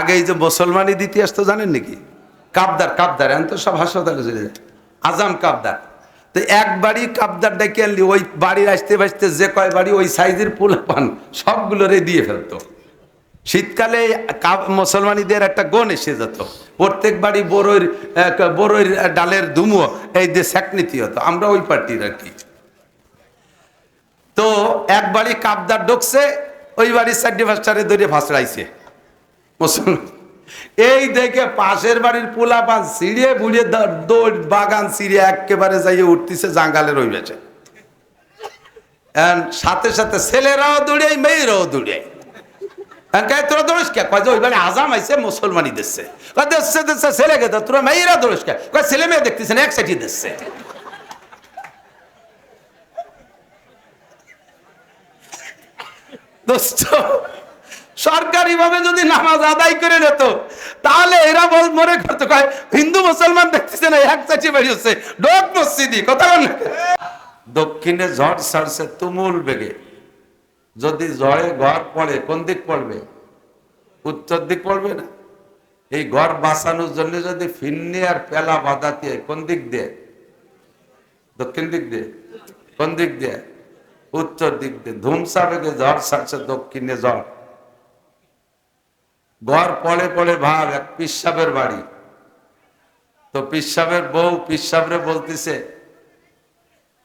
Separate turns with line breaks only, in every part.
আগে এই যে মুসলমানি দ্বিতীয় তো জানেন নাকি? কাবদার কাবদার, এখন তো সব হাসপাতালে চলে যায়। আজাম কাবদার। তো এক বাড়ি কাবদার ডেকে আনলি, ওই বাড়ির আসতে বাসতে যে কয় বাড়ি, ওই সাইজের পুল পান সবগুলোরে দিয়ে ফেলতো। শীতকালে মুসলমানিদের একটা গন এসে যেত। প্রত্যেক বাড়ি বড়ইর, এক, বড়ইর ডালের ধুমো এই যে স্যাকনীতি হতো। আমরা ওই পার্টির আর কি। তো এক বাড়ি কাবদার ঢুকছে, ওই বাড়ির চারটে পাঁচটারে ধরে ফাঁসড়াইছে এই দেখে পাশের বাড়ির পোলা পান সিঁড়িয়ে বুড়িয়ে দৌড় বাগান সিঁড়িয়ে একেবারে যাইয়ে উঠতেছে, জাঙ্গালে রইবেছে। সাথে সাথে ছেলেরাও দৌড়ে, মেয়েরাও দৌড়ে। আইসে মুসলমানি দিচ্ছে। ছেলেকে তোরা মেয়েরা কে? ছেলে মেয়ে না, এক দিচ্ছে। সরকারি ভাবে যদি নামাজ আদায় করে যেত তাহলে এরা বল মনে করতো, কয়, হিন্দু মুসলমান দেখতেছে না, এক চাচি বাড়ি হচ্ছে, ডোক মসজিদি কথা বল দক্ষিণে ঝড় ছাড়ছে তুমুল বেগে। যদি ঝড়ে ঘর পড়ে, কোন দিক পড়বে? উত্তর দিক পড়বে না? এই ঘর বাঁচানোর জন্য যদি ফিন্নি আর পেলা বাঁধাতে দিয়ে, কোন দিক দিয়ে? দক্ষিণ দিক দিয়ে? কোন দিক দিয়ে? উত্তর দিক দিয়ে। ধুমসা বেগে ঝড় ছাড়ছে দক্ষিণে ঝড়। ঘর পড়ে পড়ে ভাব এক পিসাবের বাড়ি। তো পিসাবের বউ পিসাবরে বলতেছে,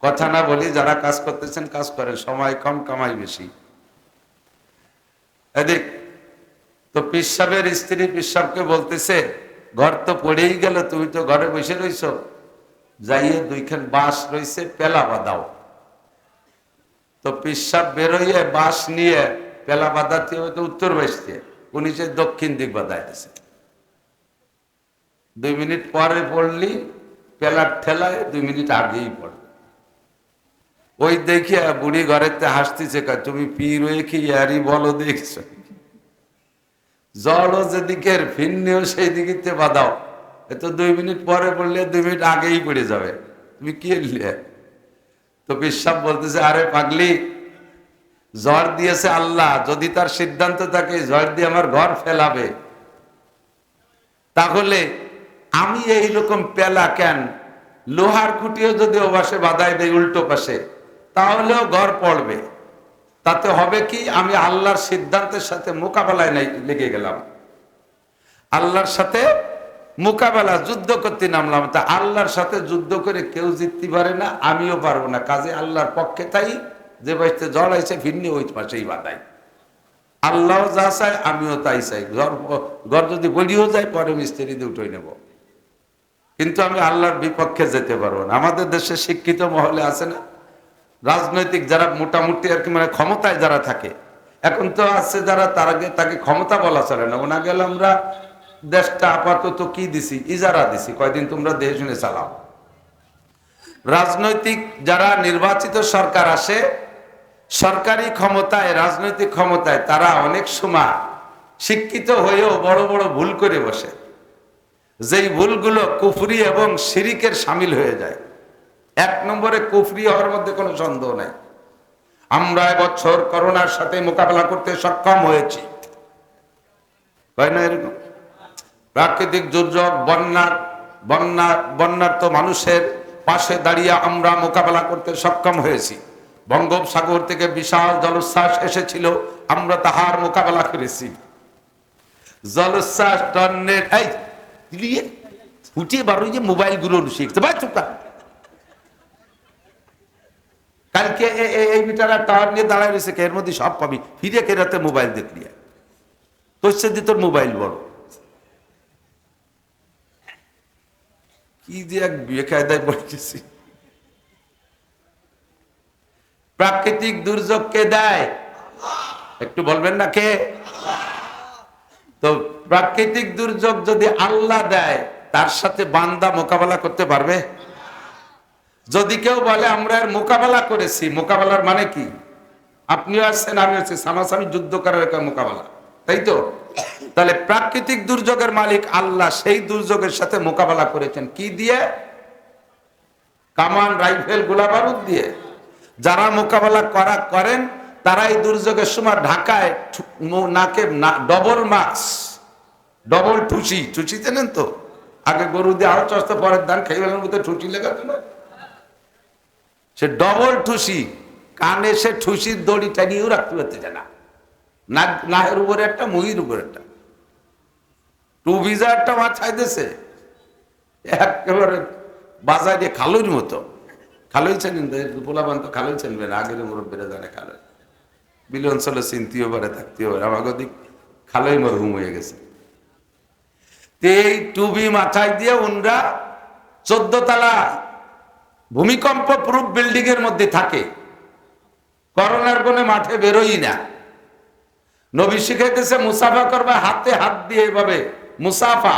কথা না বলি, যারা কাজ করতেছেন কাজ করেন, সময় কম, কামাই বেশি। এদিক, তো পিসাবের স্ত্রী পিসাবকে বলতেছে, ঘর তো পড়েই গেল, তুমি তো ঘরে বসে রইছ। যাইয়ে দুইখান বাঁশ রয়েছে পেলা বাঁধাও। তো পিসাব বেরোইয়ে বাঁশ নিয়ে পেলা বাঁধাতে হবে তো উত্তর বাসতে উনি সে দক্ষিণ দিক বাঁধাইতেছে দুই মিনিট পরে পড়লি, পেলার ঠেলায় দুই মিনিট আগেই পড়বে ওই দেখিয়া বুড়ি ঘরেতে হাসতেছে তুমি পীর হয়ে ইয়ারি বলো দেখছ? জড়ও যেদিকের, ভিন্নিও সেই দিকে বাঁধাও। এ তো দুই মিনিট পরে পড়লে দুই মিনিট আগেই পড়ে যাবে। তুমি কি তো বিশ্বাস বলতেছে, আরে পাগলি জ্বর দিয়েছে আল্লাহ, যদি তার সিদ্ধান্ত থাকে জ্বর দিয়ে আমার ঘর ফেলাবে। তাহলে আমি এই রকম পেলা কেন? লোহার খুঁটিও যদি ও পাশে বাধাই দেয় উল্টো পাশে, তাহলেও ঘর পড়বে। তাতে হবে কি? আমি আল্লাহর সিদ্ধান্তের সাথে মোকাবেলায় নাই, লেগে গেলাম। আল্লাহর সাথে মোকাবেলা, যুদ্ধ করতে নামলাম। তা আল্লাহর সাথে যুদ্ধ করে কেউ জিততে পারে না, আমিও পারব না। কাজে আল্লাহর পক্ষে তাই যে বাড়িতে জল আইছে, ভিন্ন ওই পাশেই বাধাই আল্লাহ যা চায়, আমিও তাই চাই। ঘর ঘর যদি বলিও যায়, পরে মিস্ত্রি দিয়ে উঠে নেব। কিন্তু আমি আল্লাহর বিপক্ষে যেতে পারব না। আমাদের দেশে শিক্ষিত মহলে আছে না? রাজনৈতিক যারা মোটামুটি আর কি মানে ক্ষমতায় যারা থাকে, এখন তো আছে যারা, তার আগে তাকে ক্ষমতা বলা চলে না। ওনা গেলে আমরা দেশটা আপাতত কি দিছি? ইজারা দিছি। কয়দিন তোমরা দেশ শুনে চালাও। রাজনৈতিক যারা নির্বাচিত সরকার আসে সরকারি ক্ষমতায়, রাজনৈতিক ক্ষমতায় তারা অনেক সময় শিক্ষিত হয়েও বড় বড় ভুল করে বসে। যেই ভুলগুলো কুফরি এবং শিরিকের সামিল হয়ে যায়। এক নম্বরে কুফরি হওয়ার মধ্যে কোনো সন্দেহ নাই। আমরা এবছর করোনার সাথে মোকাবেলা করতে সক্ষম হয়েছি। হয় না এরকম? প্রাকৃতিক দুর্যোগ, বন্যা বন্যা বন্যার্থ মানুষের পাশে দাঁড়িয়ে আমরা মোকাবেলা করতে সক্ষম হয়েছি। বঙ্গোপসাগর থেকে বিশাল জলোচ্ছ্বাস এসেছিল, আমরা তাহার মোকাবেলা করেছি। জলোচ্ছ্বাস দিলিয়ে ফুটিয়ে বারো যে মোবাইলগুলো শিখতে কালকে এই নিয়ে দাঁড়ায় রয়েছে এর মধ্যে সব পাবি। ফিরে কে রাতে মোবাইল দেখলি? তোর তোর মোবাইল বড়। কি যে এক বেকায়দায় পড়ে প্রাকৃতিক দুর্যোগ কে দেয়। একটু বলবেন না কে? তো প্রাকৃতিক দুর্যোগ যদি আল্লাহ দেয়, তার সাথে বান্দা মোকাবেলা করতে পারবে? যদি কেউ বলে, আমরা এর মোকাবেলা করেছি। মোকাবেলার মানে কি? আপনিও আসছেন আমি আছি। সামাসামি যুদ্ধ করার একটা মোকাবেলা। তাই তো? তাহলে প্রাকৃতিক দুর্যোগের মালিক আল্লাহ, সেই দুর্যোগের সাথে মোকাবেলা করেছেন। কি দিয়ে? কামান, রাইফেল গোলা বারুদ দিয়ে। যারা মোকাবেলা করা করেন, তারাই দুর্যোগের সময় ঢাকায় নাকে ডবল মাস্ক ডবল ঠুসি। ঠুসি চেনেন তো? আগে গরু দিয়ে আরও চস্তা পরের ধান খেয়ে গেলেন মধ্যে ঠুসি লেখাতো না সে ডবল ঠুসি। কানে সে ঠুসির দড়ি টানিয়েও রাখতে পারতেছে না। নাক- নাহের উপরে একটা, মুহির উপরে একটা। টু ভিজা একটা মাথায় দিছে একেবারে বাজারে খালুর মতো। খালুই চেনেন পোলাবান তো খালুই চেনবে না আগের মুরব্বীরা জানে খালুই বিল অঞ্চলে চিনতেও পারে থাকতেও পারে আমাকে দিক খালুই মরহুম হয়ে গেছে এই টুবি মাথায় দিয়ে উনরা চোদ্দ তালা ভূমিকম্প প্রুফ বিল্ডিং এর মধ্যে থাকে। করোনার কোনে মাঠে বেরোই না নবী শিখাইতেছে মুসাফা করবে হাতে হাত দিয়ে এভাবে মুসাফা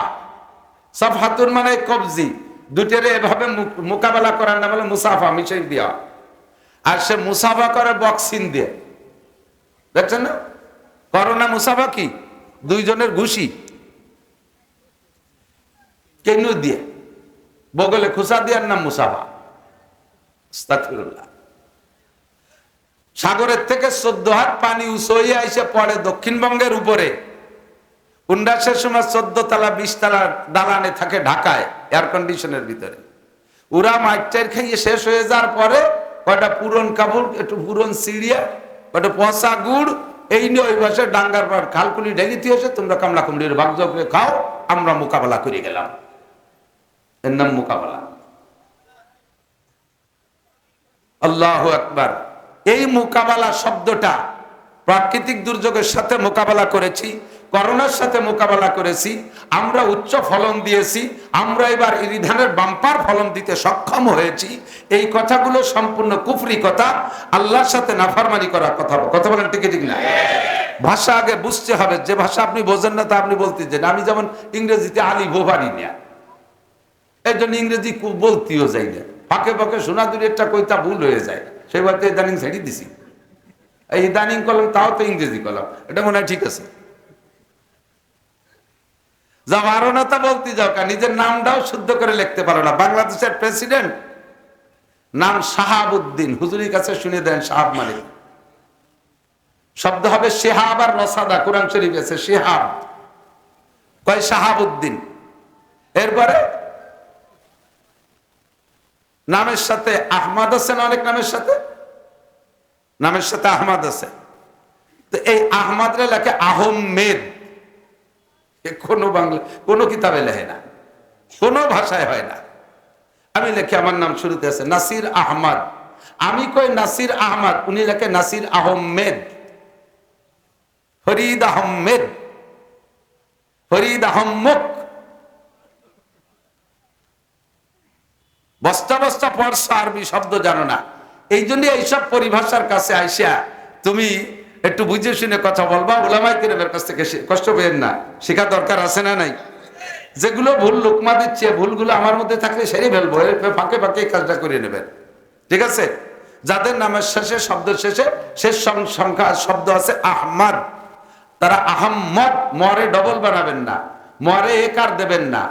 সব হাতুর মানে কবজি দুটের এভাবে মোকাবেলা করার নাম হলো মুসাফা মিশাই দেওয়া আর সে মুসাফা করে বক্সিং দিয়ে। দেখছেন না? করোনা মুসাফা কি? দুইজনের ঘুষি। কেনু দিয়ে। বগলে খুসা দেওয়ার নাম মুসাফা। সাগরের থেকে চোদ্দ হাত পানি উঁচু এসে পড়ে দক্ষিণবঙ্গের উপরে। উন্ডাসের সময় চোদ্দ তালা, বিশ তালা দালানে থাকে ঢাকায় এয়ার কন্ডিশনের ভিতরে। ওরা মাইকটার খাইয়ে শেষ হয়ে যাওয়ার পরে কয়টা পুরন কাপড় একটু পুরন সিঁড়িয়া, কয়টা পচা গুড়, এই নিয়ে ওই বসে ডাঙ্গার পর খালকুলি ঢেলিতে হয়েছে তোমরা কামলা কুমড়ির ভাগ্য করে খাও, আমরা মোকাবেলা করে গেলাম। এর নাম মোকাবেলা। আল্লাহ আকবার। এই মোকাবেলা শব্দটা প্রাকৃতিক দুর্যোগের সাথে মোকাবেলা করেছি। করোনার সাথে মোকাবেলা করেছি, আমরা উচ্চ ফলন দিয়েছি, আমরা এবার এই ধানের বাম্পার ফলন দিতে সক্ষম হয়েছি। এই কথাগুলো সম্পূর্ণ কুফরি কথা, আল্লাহর সাথে নাফারমানি করার কথা। কথা বলেন, ঠিক ঠিক না ভাষা আগে বুঝতে হবে, যে ভাষা আপনি বোঝেন না তা আপনি বলতে চান আমি যেমন ইংরেজিতে আলি বোভারি না এই জন্য ইংরেজি বলতেও যাই না। ফাঁকে ফাঁকে দূরে একটা কইতা ভুল হয়ে যায়। সেই বাড়িতে ইদানিং ছেড়ে দিছি। এই ইদানিং কলম, তাও তো ইংরেজি কলম। এটা মনে হয় ঠিক আছে। যা না বলতে যাও কা, নিজের নামটাও শুদ্ধ করে লিখতে পারো না। বাংলাদেশের প্রেসিডেন্ট নাম শাহাবুদ্দিন। হুজুরির কাছে শুনে দেন সাহাব মালিক। শব্দ হবে শেহাব আর রসাদা, কোরআন শরীফ আছে শেহাব। কয় শাহাবুদ্দিন। এরপরে নামের সাথে আহমাদ আছে অনেক নামের সাথে? নামের সাথে আহমাদ আছে। তো এই আহমাদরে লেখে আহমেদ। কোনো বাংলা, কোনো কিতাবে লেখে না, কোনো ভাষায় হয় না। আমি লেখি, আমার নাম শুরুতে আছে নাসির আহমদ। আমি কই নাসির আহমদ, উনি লেখে নাসির আহমেদ। ফরিদ আহমেদ। ফরিদ আহম্মক। বস্তা বস্তা পড়ছা আরবি শব্দ জানো না। এই জন্য এইসব পরিভাষার কাছে আইসা তুমি একটু বুঝে শুনে কথা বলবা ওলামাই কিরমের কাছ থেকে কষ্ট পেয়েন না। শেখা দরকার আছে না নাই? যেগুলো ভুল লোকমা দিচ্ছে, ভুলগুলো আমার মধ্যে থাকলে সেরে ফেলব ফাঁকে ফাঁকে কাজটা করে নেবেন। ঠিক আছে? যাদের নামের শেষে, শব্দের শেষে, শেষ সংখ্যা শব্দ আছে আহমাদ। তারা আহম্মদ, মরে ডবল বানাবেন না। মরে একার দেবেন না।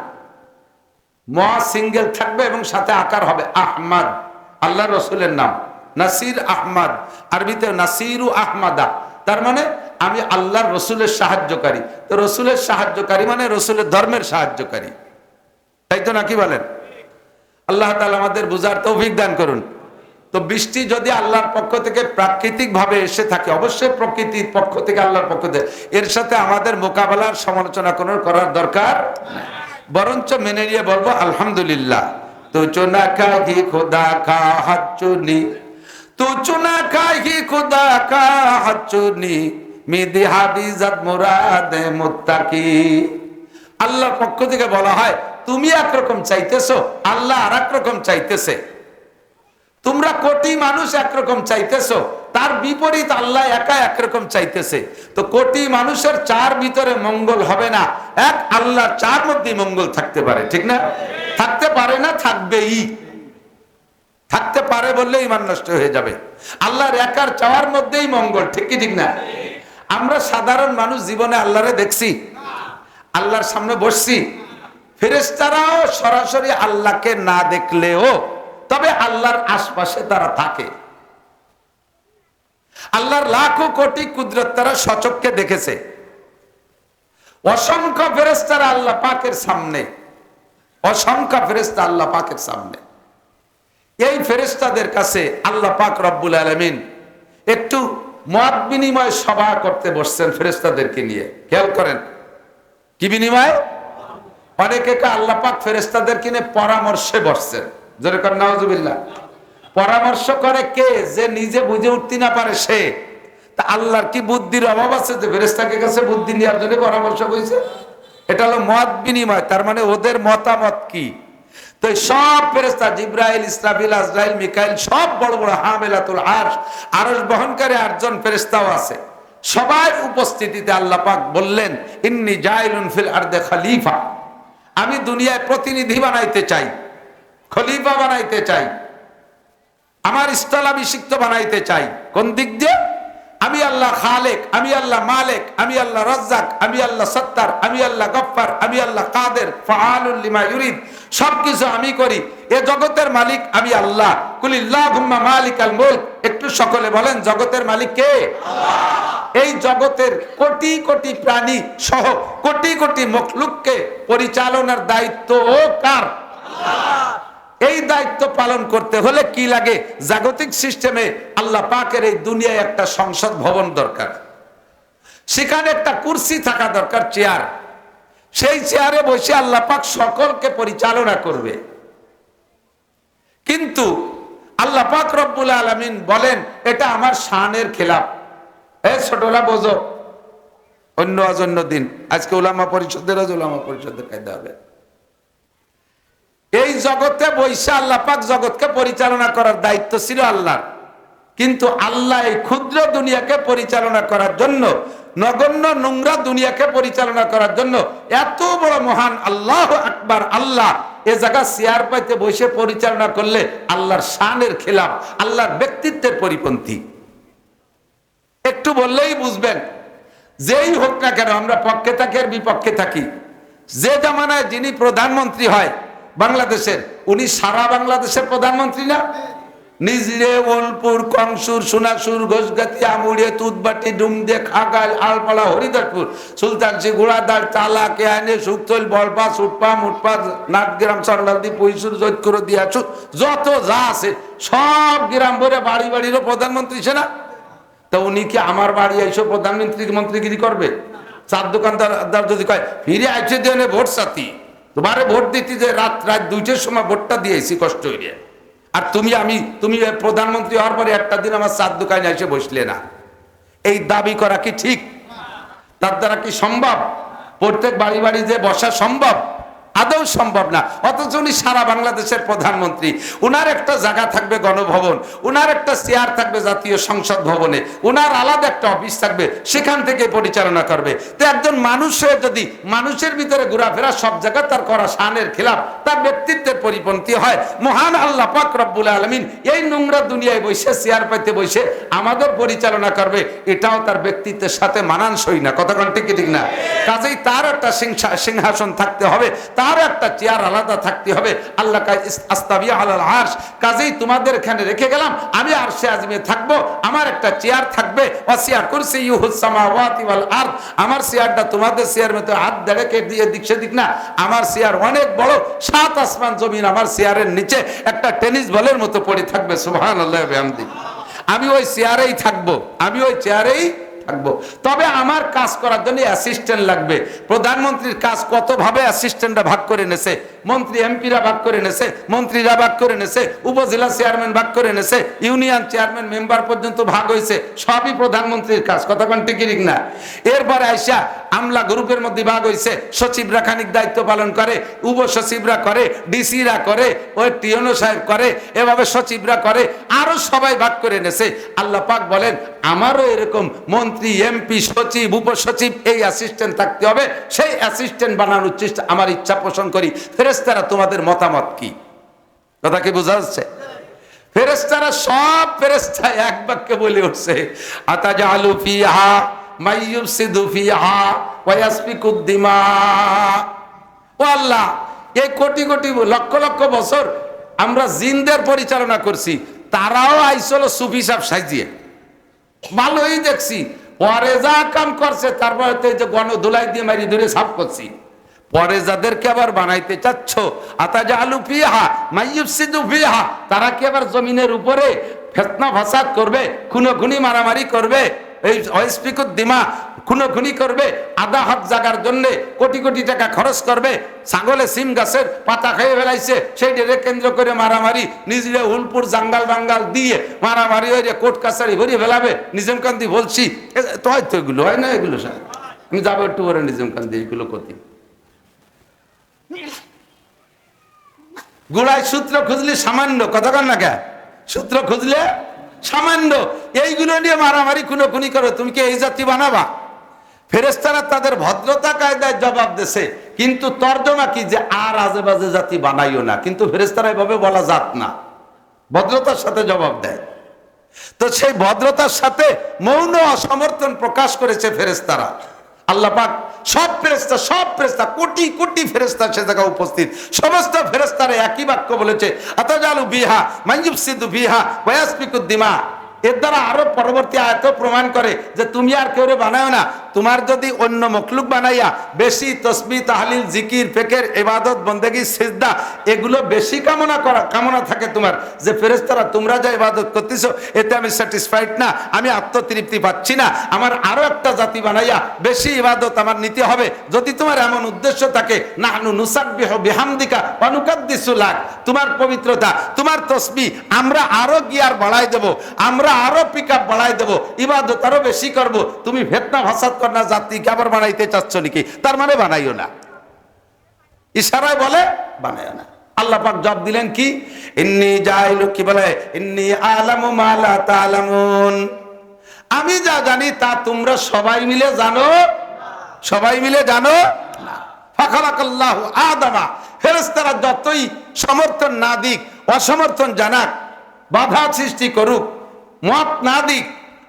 ম সিঙ্গেল থাকবে এবং সাথে আকার হবে আহমদ। আল্লাহ রসুলের নাম। নাসির আহমদ, আরবিতে নাসিরু আহমাদা। তার মানে আমি আল্লাহর রসুলের সাহায্যকারী। তো রসুলের সাহায্যকারী মানে রসুলের ধর্মের সাহায্যকারী। তাই তো নাকি বলেন? আল্লাহ তাআলা আমাদের বুঝার তৌফিক দান করুন। তো বৃষ্টি যদি আল্লাহর পক্ষ থেকে প্রাকৃতিক ভাবে এসে থাকে, অবশ্যই প্রকৃতির পক্ষ থেকে আল্লাহর পক্ষ থেকে। এর সাথে আমাদের মোকাবেলার সমালোচনা কোনো করার দরকার বরঞ্চ মেনে নিয়ে বলব, আলহামদুলিল্লাহ। তো চুনা খোদা কা হাত চুনি মুত্তাকি আল্লাহর পক্ষ থেকে বলা হয় তুমি একরকম চাইতেছো আল্লাহ আর রকম চাইতেছে তোমরা কোটি মানুষ একরকম চাইতেছো তার বিপরীত আল্লাহ একা একরকম চাইতেছে তো কোটি মানুষের চার ভিতরে মঙ্গল হবে না এক আল্লাহ চার মধ্যে মঙ্গল থাকতে পারে ঠিক না থাকতে পারে না থাকবেই থাকতে পারে বললে ইমান নষ্ট হয়ে যাবে। আল্লাহর একার চাওয়ার মধ্যেই মঙ্গল, ঠিক কি ঠিক না? আমরা সাধারণ মানুষ জীবনে আল্লাহরে দেখছি, আল্লাহর সামনে বসছি ফেরেস্তারাও সরাসরি আল্লাহকে না দেখলেও, তবে আল্লাহর আশপাশে তারা থাকে। আল্লাহর লাখো কোটি কুদরত তারা সচককে দেখেছে। অসংখ্য ফেরেস্তারা আল্লাহ পাকের সামনে, অসংখ্য ফেরেস্তা আল্লাহ পাকের সামনে। এই ফেরেস্তাদের কাছে আল্লাহ পাক রব্বুল আলমিন একটু মত বিনিময় সভা করতে বসছেন ফেরেস্তাদেরকে নিয়ে। খেয়াল করেন। কি বিনিময়? অনেকে আল্লাহ পাক ফেরেস্তাদেরকে নিয়ে পরামর্শে বসছেন। জোরে কর নওয়াজুবিল্লাহ পরামর্শ করে কে? যে নিজে বুঝে উঠতে না পারে সে। তা আল্লাহর কি বুদ্ধির অভাব আছে যে ফেরেস্তাকে কাছে বুদ্ধি নেওয়ার জন্য পরামর্শ করেছে এটা হলো মত বিনিময়, তার মানে ওদের মতামত কি? তো সব ফেরেস্তা জিব্রাইল, ইসরাফিল, আজরাইল, মিকাইল সব বড় বড় হামেলাতুল আরশ আরশ বহনকারী আটজন ফেরেস্তাও আছে। সবার উপস্থিতিতে আল্লাহ পাক বললেন, ইন্নি জাইলুন ফিল আরদে খলিফা। আমি দুনিয়ায় প্রতিনিধি বানাইতে চাই, খলিফা বানাইতে চাই, আমার স্থলাভিষিক্ত বানাইতে চাই। কোন দিক দিয়ে? আমি আল্লাহ খালেক, আমি আল্লাহ মালেক, আমি আল্লাহ রাজ্জাক, আমি আল্লাহ সত্তার, আমি আল্লাহ গফ্ফার, আমি আল্লাহ কাদের ফাআলুল লিমা ইউরিদ, সবকিছু আমি করি। এ জগতের মালিক আমি আল্লাহ। কুলিল্লাহুম্মা মালিকাল মুলক। একটু সকলে বলেন, জগতের মালিক কে? এই জগতের কোটি কোটি প্রাণী সহ কোটি কোটি মখলুককে পরিচালনার দায়িত্ব ও কার? এই দায়িত্ব পালন করতে হলে কি লাগে? জাগতিক সিস্টেমে আল্লাহ পাকের এই দুনিয়ায় একটা সংসদ ভবন দরকার। সেখানে একটা কুর্সি থাকা দরকার, চেয়ার। সেই চেয়ারে বসে আল্লাহ পাক সকলকে পরিচালনা করবে। কিন্তু আল্লাহ পাক রব্বুল আলমিন বলেন, এটা আমার শানের খেলাফ। এ ছোটলা বোঝো। অন্য আজ অন্য দিন। আজকে ওলামা পরিষদের ওলামা পরিষদের কায়দা হবে। এই জগতে বৈশা আল্লাহ পাক জগৎকে পরিচালনা করার দায়িত্ব ছিল আল্লাহর। কিন্তু আল্লাহ এই ক্ষুদ্র দুনিয়াকে পরিচালনা করার জন্য, নগণ্য নোংরা দুনিয়াকে পরিচালনা করার জন্য এত বড় মহান আল্লাহ আকবার আল্লাহ এ জায়গা চেয়ার পাইতে বসে পরিচালনা করলে আল্লাহর শানের খেলাফ, আল্লাহর ব্যক্তিত্বের পরিপন্থী। একটু বললেই বুঝবেন, যেই হোক না কেন আমরা পক্ষে থাকি আর বিপক্ষে থাকি। যে জামানায় যিনি প্রধানমন্ত্রী হয় বাংলাদেশের, উনি সারা বাংলাদেশের প্রধানমন্ত্রী না? নিজরে ওলপুর কংসুর, সোনাসুর ঘোষগাতি আমুড়িয়ে তুতবাটি, ডুমদে, খাগাল, আলপালা, হরিদাসপুর সুলতানসি ঘোড়াদার চালা কেয়ানে সুক্তল, বলপা, সুটপা, মুটপা, নাটগ্রাম সরলালদি পৈশুর জৈতকুর দিয়াছু যত যা আছে, সব গ্রাম ভরে বাড়ি বাড়িরও প্রধানমন্ত্রী সে না? তা উনি কি আমার বাড়ি এসে প্রধানমন্ত্রী মন্ত্রীগিরি করবে? চার দোকানদার যদি কয়, ফিরে আইছে দিয়ে ভোট সাথী। তোমারে ভোট দিতে যে রাত রাত দুইটার সময় ভোটটা দিয়েছি, কষ্ট হইলে। আর তুমি আমি তুমি প্রধানমন্ত্রী হওয়ার পরে একটা দিন আমার চার দোকানে এসে বসলে না। এই দাবি করা কি ঠিক? তার দ্বারা কি সম্ভব? প্রত্যেক বাড়ি বাড়ি যে বসা সম্ভব? আদৌ সম্ভব না। অথচ উনি সারা বাংলাদেশের প্রধানমন্ত্রী। উনার একটা জায়গা থাকবে গণভবন, উনার একটা চেয়ার থাকবে জাতীয় সংসদ ভবনে, উনার আলাদা একটা অফিস থাকবে, সেখান থেকে পরিচালনা করবে। তো একজন মানুষ যদি মানুষের ভিতরে ঘোরাফেরা সব জায়গা তার করা শানের খেলাফ, তার ব্যক্তিত্বের পরিপন্থী হয়। মহান আল্লাহ পাক রব্বুল আলমিন এই নোংরা দুনিয়ায় বসে, চেয়ার পাইতে বসে আমাদের পরিচালনা করবে। এটাও তার ব্যক্তিত্বের সাথে মানানসই না। কথা কোন ঠিক ঠিক না? কাজেই তার একটা সিংহা- সিংহাসন থাকতে হবে। তার একটা চেয়ার আলাদা থাকতে হবে। আল্লাহ আস্তাবিয়া আলাল আরশ। কাজেই তোমাদের এখানে রেখে গেলাম, আমি আরশে আজমে থাকব, আমার একটা চেয়ার থাকবে। ওয়াসিয়া কুরসি, ইউহুস সামাওয়াতি ওয়াল আমার চেয়ারটা তোমাদের চেয়ার মতো হাত দেড়েকে দিয়ে দিক সেদিক না। আমার চেয়ার অনেক বড়, সাত আসমান জমিন আমার চেয়ারের নিচে। একটা টেনিস বলের মতো পড়ে থাকবে, সুবহানাল্লাহ, বিহামদি। আমি ওই চেয়ারেই থাকব, আমি ওই চেয়ারেই থাকব। তবে আমার কাজ করার জন্য অ্যাসিস্ট্যান্ট লাগবে। প্রধানমন্ত্রীর কাজ কত ভাবে অ্যাসিস্ট্যান্টরা ভাগ করে নেছে, মন্ত্রী, এমপিরা ভাগ করে নেছে, মন্ত্রীরা ভাগ করে নেছে, উপজেলা চেয়ারম্যান ভাগ করে নেছে ইউনিয়ন চেয়ারম্যান মেম্বার পর্যন্ত ভাগ হয়েছে, সবই প্রধানমন্ত্রীর কাজ। কথা টিকিরিক না? এরপর আইসা আমলা গ্রুপের মধ্যে ভাগ হয়েছে সচিবরা খানিক দায়িত্ব পালন করে উপ সচিবরা করে, ডিসিরা করে ওই টিওনো সাহেব করে, এভাবে সচিবরা করে, আরও সবাই ভাগ করে নেছে আল্লাহ পাক বলেন, আমারও এরকম মন্ত্রী, এমপি, সচিব, উপসচিব, এই অ্যাসিস্ট্যান্ট থাকতে হবে। সেই অ্যাসিস্ট্যান্ট বানানোর চেষ্টা, আমার ইচ্ছা পোষণ করি। ফেরেস্তারা তোমাদের মতামত কি? কথা কি বোঝা যাচ্ছে? ফেরেস্তারা সব ফেরেস্তা এক বাক্যে বলে উঠছে আতাজা আলু ফিহা মাইয়ুফসিদু ফিহা ওয়া ইয়াসফিকুদ দিমা ও আল্লাহ, এই কোটি কোটি লক্ষ লক্ষ বছর আমরা জিনদের পরিচালনা করছি, তারাও আইসল সুফি সাহেব সাজিয়ে। ভালোই দেখছি, পরে যা কাম করছে, তারপরে তো এই যে গণ ধুলাই দিয়ে মারি ধরে সাফ করছি। পরে যাদেরকে আবার বানাইতে চাচ্ছ, আতাজা আলু পিহা মাইয়ুফসিদু পিহা তারা কি আবার জমিনের উপরে ফেতনা ফাসাদ করবে খুনো খুনি মারামারি করবে? এই অস্পিকুর দিমা খুনোখুনি করবে, আধা হাত জাগার জন্য কোটি কোটি টাকা খরচ করবে, ছাগলে সিম গাছের পাতা খেয়ে ফেলাইছে সেই সেইটাকে কেন্দ্র করে মারামারি, নিজেরা উলপুর জাঙ্গাল বাঙ্গাল দিয়ে মারামারি হয়ে কোর্ট কাছারি ভরিয়ে ফেলাবে নিজাম কান্দি বলছি তো হয়তো এগুলো, হয় না এগুলো স্যার আমি যাব একটু পরে নিজাম কান্দি এগুলো করতে গোড়ায় সূত্র খুঁজলে সামান্য, কথা কর না কে? সূত্র খুঁজলে সামান্য। এইগুলো নিয়ে মারামারি খুনো খুনি করো, তুমি কি এই জাতি বানাবা? ফেরেস্তারা তাদের ভদ্রতা কায়দায় জবাব দেছে, কিন্তু তর্জমা কি যে আর আজে বাজে জাতি বানাইও না, কিন্তু ফেরেস্তারা এভাবে বলা যাত না। ভদ্রতার সাথে জবাব দেয়। তো সেই ভদ্রতার সাথে মৌন অসমর্থন প্রকাশ করেছে ফেরেস্তারা আল্লাহ পাক সব ফেরেস্তা সব ফেরেস্তা কোটি কোটি ফেরেস্তা সে জায়গায় উপস্থিত। সমস্ত ফেরেস্তারে একই বাক্য বলেছে, আতাজালু বিহা মানজুব সিদ্ধু বিহা বয়াসপিকুদ্দিমা এর দ্বারা আরও পরবর্তী আয়ত প্রমাণ করে যে তুমি আর কেউ বানায় না। তোমার যদি অন্য মখলুক বানাইয়া বেশি তসবি, তাহলিল, জিকির, ফেকের এবাদত বন্দেগি, সিজদা, এগুলো বেশি কামনা করা, কামনা থাকে তোমার। যে ফেরেস্তারা তোমরা যা ইবাদত করতেছো, এতে আমি স্যাটিসফাইড না, আমি আত্মতৃপ্তি পাচ্ছি না। আমার আরও একটা জাতি বানাইয়া বেশি ইবাদত আমার নিতে হবে। যদি তোমার এমন উদ্দেশ্য থাকে না নু নুসাব্বিহ বিহামদিকা অনুকাদ্দিসু লাগ তোমার পবিত্রতা, তোমার তসবি, আমরা আরও গিয়ার বাড়াই দেব, আমরা আরও পিক আপ বাড়াই দেব, ইবাদত আরও বেশি করব, তুমি ভেতনা ভাসাদ না জাতিকে আবার বানাইতে চাচ্ছ নাকি? তার মানে বানাইও না। ইশারায় বলে বানায় না। আল্লাহ পাক জব দিলেন কি? ইন্নি জাইলু কি বলে? ইন্নি আলামু মালা তালামুন। আমি যা জানি তা তোমরা সবাই মিলে জানো? সবাই মিলে জানো? ফাখালাকাল্লাহু আদামা। ফেরেশতারা যতই সমর্থন না দিক, অসমর্থন জানাক, বাধা সৃষ্টি করুক, মত না দিক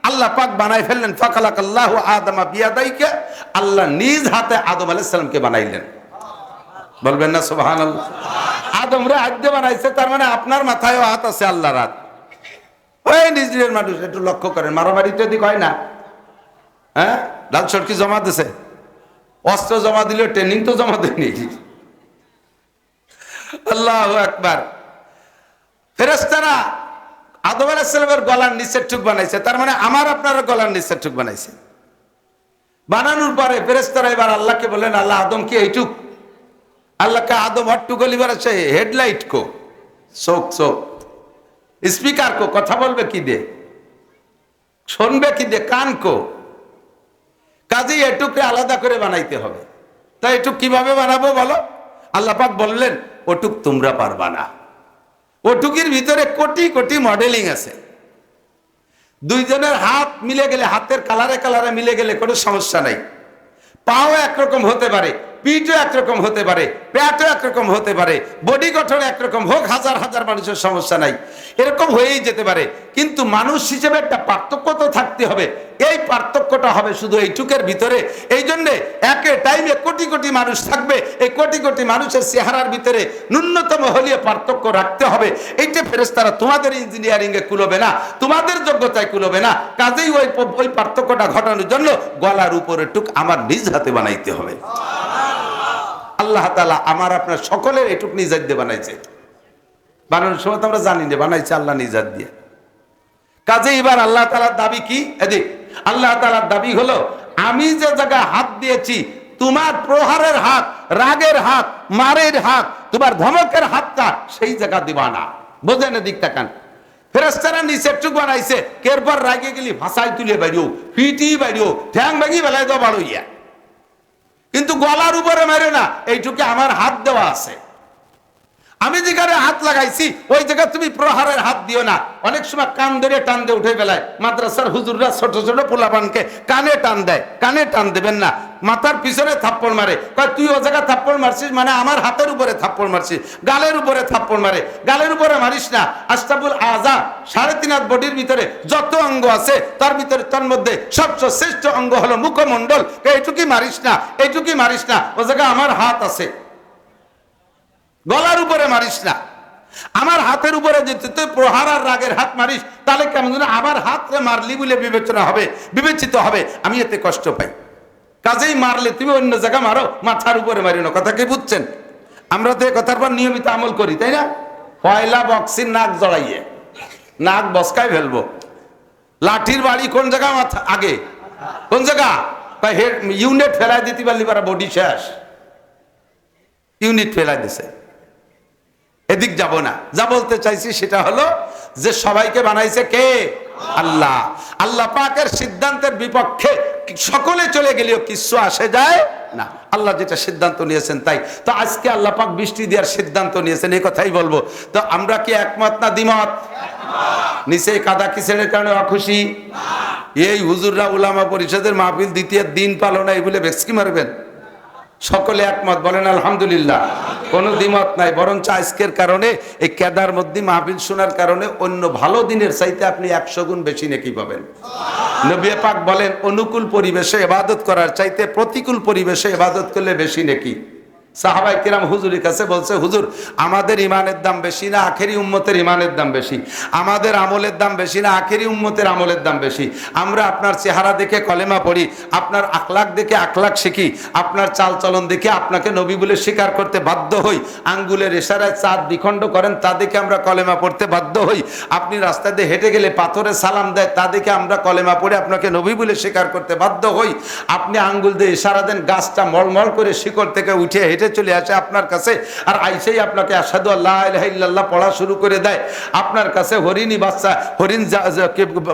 আল্লাহ পাক বানাই ফেললেন, ফাখালাকাল্লাহু আদামা বিয়াদাইকে। আল্লাহ নিজ হাতে আদম আলাইহিস সালামকে বানাইলেন। বলবেন না সুবহান আদম রে হাত বানাইছে, তার মানে আপনার মাথায়ও হাত আছে আল্লাহর হাত। ওই নিজের মানুষ, একটু লক্ষ্য করেন মারামারি তো এদিক হয় না। হ্যাঁ? লাল সড়কি জমা দিছে। অস্ত্র জমা দিলেও ট্রেনিং তো জমা দেয়নি। আল্লাহ একবার ফেরেস্তারা আদম আলাহিসামের গলার নিচের ঠুক বানাইছে, তার মানে আমার আপনার গলার নিচের ঠুক বানাইছে। বানানোর পরে ফেরেস্তারা এবার আল্লাহকে বললেন, আল্লাহ আদম কি এইটুক? আল্লাহকে আদম হট্টু গলি আছে হেডলাইট কো, চোখ চোখ। স্পিকার কো, কথা বলবে কি দে শুনবে কি দে কান কো। কাজেই এটুকে আলাদা করে বানাইতে হবে। তাই এটুক কীভাবে বানাবো বলো? আল্লাহ পাক বললেন, ওটুক তোমরা পারবা না। ওটুকির ভিতরে কোটি কোটি মডেলিং আছে। দুইজনের হাত মিলে গেলে, হাতের কালারে কালারে মিলে গেলে কোনো সমস্যা নাই। পাও একরকম হতে পারে পিঠও একরকম হতে পারে প্যাটও একরকম হতে পারে, বডি গঠন একরকম হোক, হাজার হাজার মানুষের সমস্যা নাই। এরকম হয়েই যেতে পারে। কিন্তু মানুষ হিসেবে একটা পার্থক্য তো থাকতে হবে। এই পার্থক্যটা হবে শুধু এই টুকের ভিতরে। এই জন্যে একে টাইমে কোটি কোটি মানুষ থাকবে। এই কোটি কোটি মানুষের চেহারার ভিতরে ন্যূনতম হলিয়ে পার্থক্য রাখতে হবে। এইটা ফেরেস্তারা তোমাদের ইঞ্জিনিয়ারিং এ কুলোবে না, তোমাদের যোগ্যতায় কুলোবে না। কাজেই ওই ওই পার্থক্যটা ঘটানোর জন্য গলার উপরে টুক আমার নিজ হাতে বানাইতে হবে। আল্লাহ তালা আমার আপনার সকলের এটুক নিজাত দিয়ে বানাইছে। বানানোর সময় তো আমরা জানি না বানাইছে আল্লাহ নিজাত দিয়ে। কাজে এবার আল্লাহ তালার দাবি কি? এদিক আল্লাহ তালার দাবি হলো, আমি যে জায়গায় হাত দিয়েছি, তোমার প্রহারের হাত, রাগের হাত, মারের হাত, তোমার ধমকের হাতটা সেই জায়গা দিবা না। বোঝেন এদিক তাকান ফেরেস্তারা নিচের টুক বানাইছে, কেরপর রাগে গেলি ভাষায় তুলে বাড়িও ফিটি বাড়িও ঠ্যাং ভাগি বেলায় তো বাড়ইয়া কিন্তু গলার উপরে মেরে না এইটুকু আমার হাত দেওয়া আছে। আমি যেখানে হাত লাগাইছি, ওই জায়গায় তুমি প্রহারের হাত দিও না। অনেক সময় কান ধরে টান দিয়ে উঠে বেলায় মাদ্রাসার হুজুররা ছোট ছোট পোলাপানকে কানে টান দেয়, কানে টান দেবেন না। মাথার পিছনে থাপ্পড় মারে। কয়, তুই ও জায়গায় থাপ্পড় মারছিস মানে আমার হাতের উপরে থাপ্পড় মারছিস, গালের উপরে থাপ্পড় মারে। গালের উপরে মারিস না। আস্তাবুল আজা, সাড়ে তিন হাত বডির ভিতরে যত অঙ্গ আছে, তার ভিতরে তার মধ্যে সবচেয়ে শ্রেষ্ঠ অঙ্গ হলো মুখমণ্ডল। এইটুকুই মারিস না, এইটুকুই মারিস না। ও জায়গায় আমার হাত আছে। গলার উপরে মারিস না। আমার হাতের উপরে যদি তুই প্রহার আর রাগের হাত মারিস, তাহলে কেমন যেন আমার হাতরে মারলি বলে বিবেচনা হবে, বিবেচিত হবে। আমি এতে কষ্ট পাই। কাজেই মারলে তুমি অন্য জায়গা মারো, মাথার উপরে মারি না। কথা কি বুঝছেন? আমরা তো এ কথার পর নিয়মিত আমল করি, তাই না? পয়লা বক্সির নাক জড়াইয়ে। নাক বসকায় ফেলব। লাঠির বাড়ি কোন জায়গা মাথা আগে? কোন জায়গা? ইউনিট ফেলাই দিতে পারলি পারা বডি শেষ। ইউনিট ফেলাই দিছে। এদিক যাব না। যা বলতে চাইছি সেটা হলো যে সবাইকে বানাইছে কে? আল্লাহ। আল্লাহ পাকের সিদ্ধান্তের বিপক্ষে সকলে চলে গেলেও কিছু আসে যায় না। আল্লাহ যেটা সিদ্ধান্ত নিয়েছেন তাই। তো আজকে আল্লাহ পাক বৃষ্টি দেওয়ার সিদ্ধান্ত নিয়েছেন এই কথাই বলব। তো আমরা কি একমত না দ্বিমত? নিচে কাদা কিসের কারণে অখুশি? এই হুজুররা উলামা পরিষদের মাহফিল দ্বিতীয় দিন পালো না এই বলে মারবেন। সকলে একমত, বলেন আলহামদুলিল্লাহ। কোনো দ্বিমত নাই, বরঞ্চ আজকের কারণে, এই কেদার মধ্যে মাহবিল শোনার কারণে অন্য ভালো দিনের চাইতে আপনি একশো গুণ বেশি নাকি পাবেন। নবী পাক বলেন, অনুকূল পরিবেশে এবাদত করার চাইতে প্রতিকূল পরিবেশে এবাদত করলে বেশি নাকি। সাহাবাই কিরাম হুজুরের কাছে বলছে, হুজুর, আমাদের ইমানের দাম বেশি না, আখেরি উম্মতের ইমানের দাম বেশি? আমাদের আমলের দাম বেশি না, আখেরি উম্মতের আমলের দাম বেশি? আমরা আপনার চেহারা দেখে কলেমা পড়ি, আপনার আখলাক দেখে আখলাক শিখি, আপনার চালচলন দেখে আপনাকে নবী বলে স্বীকার করতে বাধ্য হই, আঙ্গুলের ইশারায় চাঁদ দ্বিখণ্ড করেন, তা দেখে আমরা কলেমা পড়তে বাধ্য হই। আপনি রাস্তা দিয়ে হেঁটে গেলে পাথরে সালাম দেয়, তা দেখে আমরা কলেমা পড়ে আপনাকে নবী বলে স্বীকার করতে বাধ্য হই। আপনি আঙ্গুল দিয়ে ইশারা দেন, গাছটা মলমল করে শিকড় থেকে উঠে হেঁটে চলে আসে আপনার কাছে, আর আইসেই আপনাকে আসাদু আল্লাহ ইল্লাল্লাহ পড়া শুরু করে দেয়। আপনার কাছে হরিণী বাচ্চা, হরিণ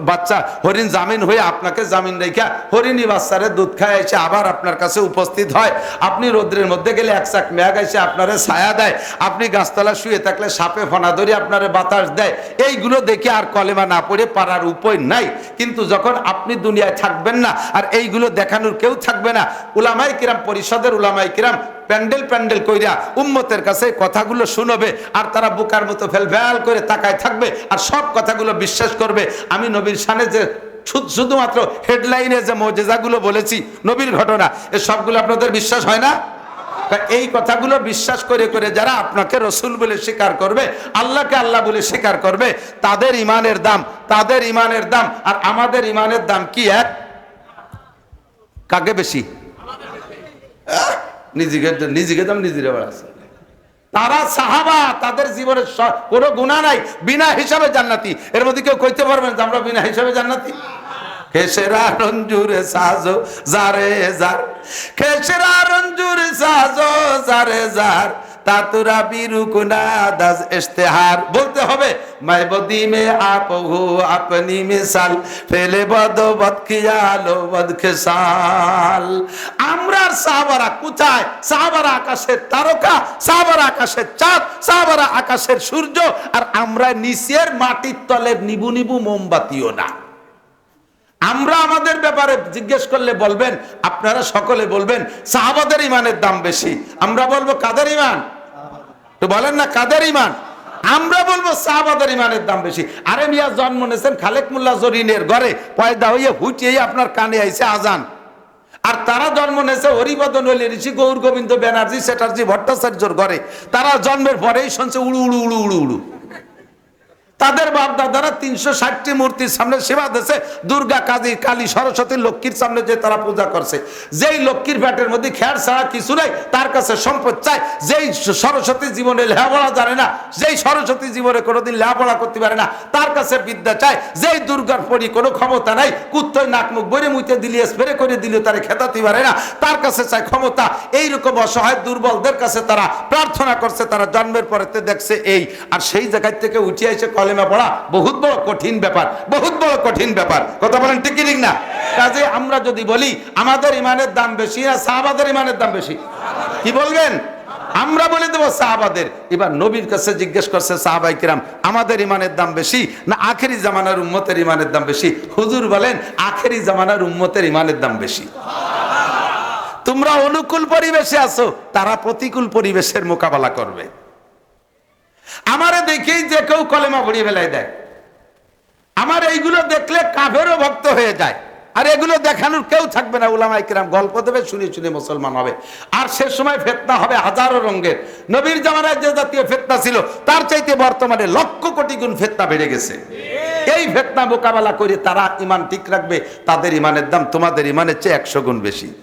বাচ্চা, হরিণ জামিন হয়ে আপনাকে জামিন রেখা হরিণী বাচ্চারে দুধ খায়, এসে আবার আপনার কাছে উপস্থিত হয়। আপনি রোদ্রের মধ্যে গেলে এক চাক মেঘ এসে আপনারে ছায়া দেয়। আপনি গাছতলা শুয়ে থাকলে সাপে ফনা ধরে আপনারে বাতাস দেয়। এইগুলো দেখে আর কলেমা না পড়ে পারার উপায় নাই। কিন্তু যখন আপনি দুনিয়ায় থাকবেন না, আর এইগুলো দেখানোর কেউ থাকবে না উলামাই কিরাম, পরিষদের উলামাই কিরাম প্যান্ডেল প্যান্ডেল কইরা উম্মতের কাছে কথাগুলো শুনবে আর তারা বোকার মতো ফেল ফেল করে তাকায় থাকবে আর সব কথাগুলো বিশ্বাস করবে। আমি নবীর সানে যে শুধুমাত্র হেডলাইনে যে মজেজাগুলো বলেছি, নবীর ঘটনা, এ সবগুলো আপনাদের বিশ্বাস হয় না? এই কথাগুলো বিশ্বাস করে করে যারা আপনাকে রসুল বলে স্বীকার করবে, আল্লাহকে আল্লাহ বলে স্বীকার করবে, তাদের ইমানের দাম, তাদের ইমানের দাম, আর আমাদের ইমানের দাম কি এক? কাকে বেশি? নিজেকে নিজেকে তো নিজেরা বেড়াচ্ছে তারা সাহাবা, তাদের জীবনের কোনো গুণা নাই, বিনা হিসাবে জান্নাতি। এর মধ্যে কেউ কইতে পারবেন যে আমরা বিনা হিসাবে জান্নাতি? খেসেরা রঞ্জুরে সাজো জারে জার খেসেরা রঞ্জুরে সাজো জারে জার তাতুরা বিরুকুনা দাস ইস্তেহার বলতে হবে মাই বদি মে আপ হো আপনি মিসাল, ফেলে বদ বদ খিয়ালো বদ খেসাল আমরা আর সাহাবারা কোথায়? সাহাবারা আকাশের তারকা, সাহাবারা আকাশের চাঁদ, সাহাবারা আকাশের সূর্য, আর আমরা নিচের মাটির তলের নিবু নিবু মোমবাতিও না। আমরা আমাদের ব্যাপারে জিজ্ঞেস করলে বলবেন, আপনারা সকলে বলবেন, সাহাবাদের ইমানের দাম বেশি। আমরা বলব, কাদের ইমান? তো বলেন না, কাদের ইমান? আমরা বলব, সাহাবাদের ইমানের দাম বেশি। আরে মিয়া, জন্ম নিয়েছেন খালেক মোল্লা জরিনের ঘরে। পয়দা হইয়ে হুটিয়ে আপনার কানে আইছে আজান। আর তারা জন্ম নিয়েছে হরিবদন হইলে ঋষি গৌর গোবিন্দ ব্যানার্জি চ্যাটার্জি ভট্টাচার্যর ঘরে। তারা জন্মের পরেই শুনছে উড়ু উড়ু উড়ু উড়ু উড়ু। তাদের বাপ দাদারা তিনশো ষাটটি মূর্তির সামনে সেবা দিয়েছে। দুর্গা কাজী কালী সরস্বতী লক্ষ্মীর সামনে যে তারা পূজা করছে। যেই লক্ষ্মীর পেটের মধ্যে খেয়ার ছাড়া কিছু নাই, তার কাছে সম্পদ চায় যেই সরস্বতী জীবনে লেখাপড়া জানে না, যেই সরস্বতী জীবনে কোনোদিন লেখাপড়া করতে পারে না, তার কাছে বিদ্যা চায় যেই দুর্গার পরি কোনো ক্ষমতা নাই কুত্তই নাক মুখ বইরে মুইতে দিলে, স্প্রে করে দিলে, তারা খেতাতে পারে না, তার কাছে চায় ক্ষমতা। এইরকম অসহায় দুর্বলদের কাছে তারা প্রার্থনা করছে, তারা জন্মের পরে দেখছে এই। আর সেই জায়গায় থেকে উঠে এসে কলেমা পড়া বহুত বড় কঠিন ব্যাপার, বহুত বড় কঠিন ব্যাপার। কথা বলেন ঠিক ঠিক না? কাজে আমরা যদি বলি, আমাদের ইমানের দাম বেশি না সাহাবাদের ইমানের দাম বেশি। কি বলবেন? আমরা বলে দেবো সাহাবাদের। এবার নবীর কাছে জিজ্ঞেস করছে সাহাবাই কিরাম, আমাদের ইমানের দাম বেশি না আখেরি জামানার উম্মতের ইমানের দাম বেশি? হুজুর বলেন, আখেরি জামানার উম্মতের ইমানের দাম বেশি। তোমরা অনুকূল পরিবেশে আছো, তারা প্রতিকূল পরিবেশের মোকাবেলা করবে। আমারে দেখেই যে কেউ কলেমা ভরিয়ে ফেলাই দেয়। আমার এইগুলো দেখলে কাফেরও ভক্ত হয়ে যায়। আর এগুলো দেখানোর কেউ থাকবে না উলামাই কিরাম। গল্প দেবে, শুনে শুনে মুসলমান হবে। আর সে সময় ফেতনা হবে হাজারো রঙের। নবীর জামানায় যে জাতীয় ফেতনা ছিল, তার চাইতে বর্তমানে লক্ষ কোটি গুণ ফেতনা বেড়ে গেছে। এই ফেতনা মোকাবেলা করে তারা ইমান ঠিক রাখবে, তাদের ইমানের দাম তোমাদের ইমানের চেয়ে একশো গুণ বেশি।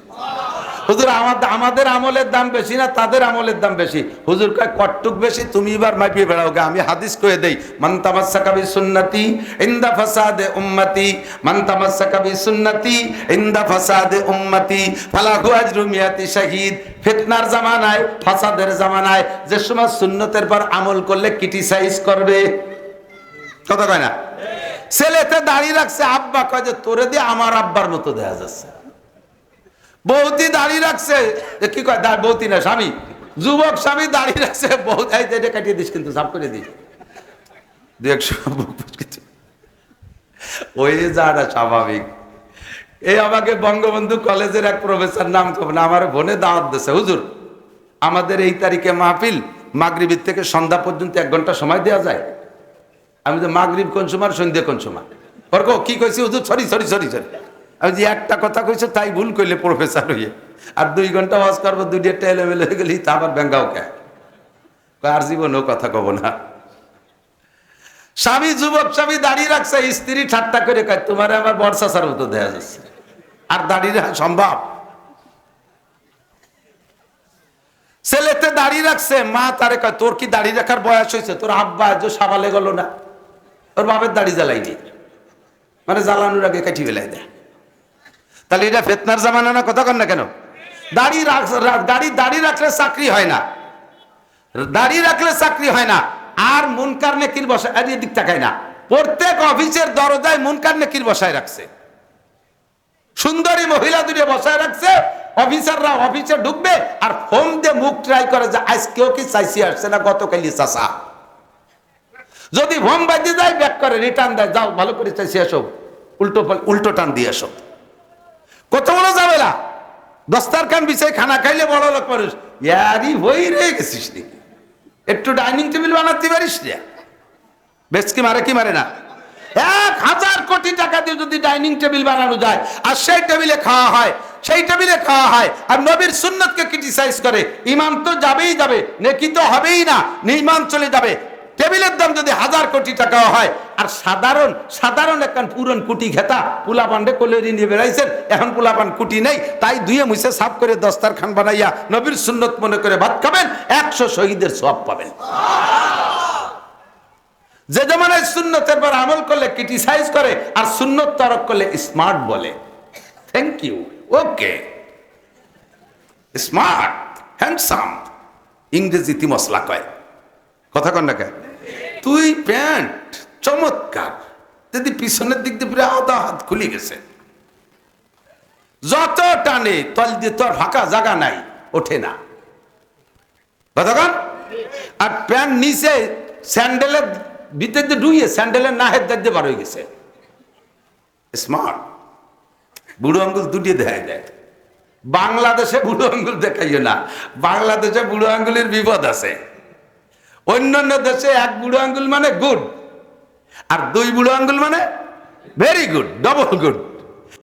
হুজুর আমাদের আমাদের আমলের দাম বেশি না, তাদের আমলের দাম বেশি। হুজুর কয়, কটটুক বেশি, তুমি এবার মাপিয়ে বেড়াও গে, আমি হাদিস কয়ে দেই। মান তামাসসাকা সুন্নতি ইনদা ফাসাদে উম্মতি, মান তামাসসাকা বি সুন্নতি ইনদা ফাসাদে উম্মতি, ফালাহু আজরু মিয়াতি শাহিদ। ফিতনার জামানায়, ফাসাদের জামানায়, যে সময় সুন্নতের পর আমল করলে ক্রিটিসাইজ করবে। কথা কয় না? ছেলেতে দাঁড়িয়ে রাখছে, আব্বা কয় যে, তোরে দিয়ে আমার আব্বার মতো দেখা যাচ্ছে। বৌতি দাঁড়িয়ে রাখছে। এ কি কয় বৌতি না, স্বামী? যুবক, স্বামী দাঁড়িয়ে রাখছে বউ এটা কাটিয়ে দিস কিন্তু সাফ করে দিস। দু ওই যাটা স্বাভাবিক। এই আমাকে বঙ্গবন্ধু কলেজের এক প্রফেসর নাম না, আমার বোনে দাওয়াত দিছে। হুজুর, আমাদের এই তারিখে মাহফিল, মাগরিবের থেকে সন্ধ্যা পর্যন্ত এক ঘণ্টা সময় দেওয়া যায়। আমি তো মাগরিব কোন সময় সন্ধ্যে কোন সময়? বরকো কি কইছি? হুজুর সরি সরি সরি সরি আমি যে একটা কথা কইছো তাই ভুল কইলে প্রফেসর হইয়ে। আর দুই ঘণ্টা ওয়াজ করব দুই ডেটটা এলোমেলো হয়ে গেলি তা আবার ব্যাঙ্গাও কে আর জীবনেও কথা কব না। স্বামী যুবক স্বামী দাঁড়িয়ে রাখছে, স্ত্রী ঠাট্টা করে কয়, তোমার আমার বর্ষাচার মতো দেয়া যাচ্ছে। আর দাঁড়িয়ে রাখা সম্ভব? ছেলেতে দাঁড়িয়ে রাখছে, মা তারে কয়, তোর কি দাঁড়িয়ে রাখার বয়স হয়েছে? তোর আব্বা যে সাবালে গেল না। তোর বাপের দাড়ি জ্বালাইনি। মানে জ্বালানোর আগে কাটি বেলায় দেয়। তাহলে এটা ফেতনার জামানা না কথা কন না কেন? দাড়ি দাড়ি দাড়ি রাখলে চাকরি হয় না। দাড়ি রাখলে চাকরি হয় না। আর মুনকার নেকির বসায় আর এদিক তাকায় না। প্রত্যেক অফিসের দরজায় মুনকার নেকির বসায় রাখছে। সুন্দরী মহিলা দুটো বসায় রাখছে। অফিসাররা অফিসে ঢুকবে আর ফোন দিয়ে মুখ ট্রাই করে যে আজ কেউ কি চাইছি, আসছে না? গতকালই চাষা যদি ভোম বাজে যায় ব্যাক করে রিটার্ন দেয়, যাও, ভালো করে চাইছি এসো উল্টো উল্টো টান দিয়ে এসো কত বড় যাবে না দস্তার খান বিষয় খানা খাইলে বড় লোক মানুষ। ইয়ারি বই রে, গেছিস একটু ডাইনিং টেবিল বানাতে পারিস না বেশ কি মারে কি মারে না? এক হাজার কোটি টাকা দিয়ে যদি ডাইনিং টেবিল বানানো যায়, আর সেই টেবিলে খাওয়া হয়, সেই টেবিলে খাওয়া হয়, আর নবীর সুন্নতকে ক্রিটিসাইজ করে ইমান তো যাবেই যাবে, নেকি তো হবেই না ইমান চলে যাবে টেবিলের দাম যদি হাজার কোটি টাকা হয়, আর সাধারণ সাধারণ একখান পুরন কুটি ঘেতা পুলাপান্ডে কলেরি নিয়ে বেড়াইছেন, এখন পুলাপান কুটি নেই, তাই ধুয়ে মুছে সাফ করে দস্তার খান বানাইয়া নবীর সুন্নত মনে করে ভাত খাবেন, একশো শহীদের সব পাবেন। যে জমানায় সুন্নতের পর আমল করলে ক্রিটিসাইজ করে, আর সুন্নত তরক করলে স্মার্ট বলে। Thank you okay smart handsome ইংরেজিতে মশলা কয় কথা কন না কে? তুই প্যান্ট, চমৎকার। যদি পিছনের দিক দিয়ে আধা হাত খুলে গেছে। যত টানে, তল দিয়ে তোর ফাঁকা জায়গা নাই, ওঠে না। কতক্ষণ আর প্যান্ট নিচে স্যান্ডেলের ভিতর দিয়ে ডুইয়ে স্যান্ডেলের নাহের দাঁড়িয়ে বার হয়ে গেছে। স্মার্ট। বুড়ো আঙ্গুল দুটিয়ে দেখা দেয়। বাংলাদেশে বুড়ো আঙ্গুল দেখাইও না। বাংলাদেশে বুড়ো আঙ্গুলের বিপদ আছে। অন্যান্য দেশে এক বুড়ো আঙ্গুল মানে গুড, আর দুই বুড়ো আঙ্গুল মানে ভেরি গুড ডবল গুড